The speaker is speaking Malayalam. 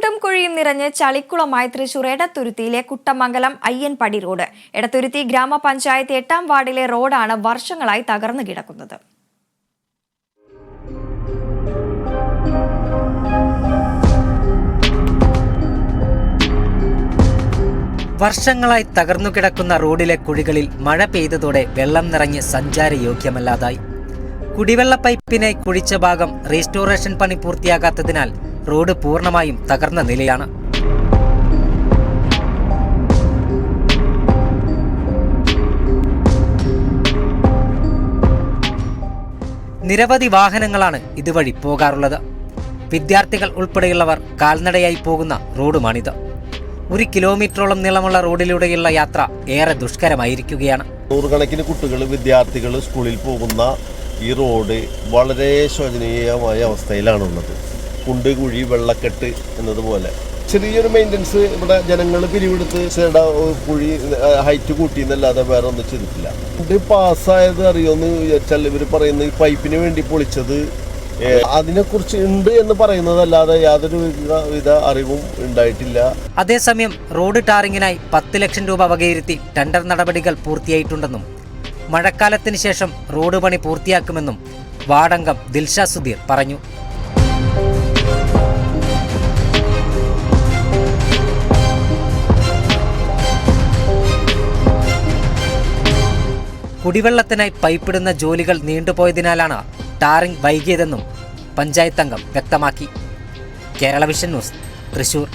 കുണ്ടും കുഴിയും നിറഞ്ഞ് ചളിക്കുളമായി തൃശൂർ എടത്തുരുത്തിയിലെ കുട്ടമംഗലം അയ്യൻപടി റോഡ്. എടത്തുരുത്തി ഗ്രാമപഞ്ചായത്ത് എട്ടാം വാർഡിലെ റോഡാണ് വർഷങ്ങളായി തകർന്നു കിടക്കുന്നത്. വർഷങ്ങളായി തകർന്നു കിടക്കുന്ന റോഡിലെ കുഴികളിൽ മഴ പെയ്തതോടെ വെള്ളം നിറഞ്ഞ് സഞ്ചാരയോഗ്യമല്ലാതായി. കുടിവെള്ള പൈപ്പിനെ കുഴിച്ച ഭാഗം റീസ്റ്റോറേഷൻ പണി പൂർത്തിയാകാത്തതിനാൽ റോഡ് പൂർണമായും തകർന്ന നിലയാണ്. നിരവധി വാഹനങ്ങളാണ് ഇതുവഴി പോകാറുള്ളത്. വിദ്യാർത്ഥികൾ ഉൾപ്പെടെയുള്ളവർ കാൽനടയായി പോകുന്ന റോഡുമാണിത്. ഒരു കിലോമീറ്ററോളം നീളമുള്ള റോഡിലൂടെയുള്ള യാത്ര ഏറെ ദുഷ്കരമായിരിക്കുകയാണ്. നൂറുകണക്കിന് കുട്ടികൾ വിദ്യാർത്ഥികൾ സ്കൂളിൽ പോകുന്ന ഈ റോഡ് വളരെ ശോചനീയമായ അവസ്ഥയിലാണുള്ളത്. കുണ്ട് കുഴി വെള്ളക്കെട്ട് എന്നതുപോലെ. ചെറിയൊരു മെയിന്റനൻസ് ഇവിടെ ജനങ്ങൾ പിരിവെടുത്ത് ചേടാ കുഴി ഹൈറ്റ് കൂട്ടി എന്നല്ലാതെ വേറെ ഒന്നും ചെയ്തിട്ടില്ല. ഇത് പാസ്സായത് അറിയുമെന്ന് വിചാരിച്ചാൽ ഇവർ പറയുന്ന ഈ പൈപ്പിന് വേണ്ടി പൊളിച്ചത് അതിനെക്കുറിച്ച് ഉണ്ട് എന്ന് പറയുന്നതല്ലാതെ യാതൊരു വിധ- അറിവും ഉണ്ടായിട്ടില്ല. അതേസമയം റോഡ് ടാറിങ്ങിനായി പത്ത് ലക്ഷം രൂപ വകയിരുത്തി ടെൻഡർ നടപടികൾ പൂർത്തിയായിട്ടുണ്ടെന്നും മഴക്കാലത്തിന് ശേഷം റോഡ് പണി പൂർത്തിയാക്കുമെന്നും വാടങ്കം ദിൽഷാ സുധീർ പറഞ്ഞു. കുടിവെള്ളത്തിനായി പൈപ്പിടുന്ന ജോലികൾ നീണ്ടുപോയതിനാലാണ് ടാറിംഗ് വൈകിയതെന്നും പഞ്ചായത്ത് അംഗം വ്യക്തമാക്കി. Kerala Vision News Thrissur.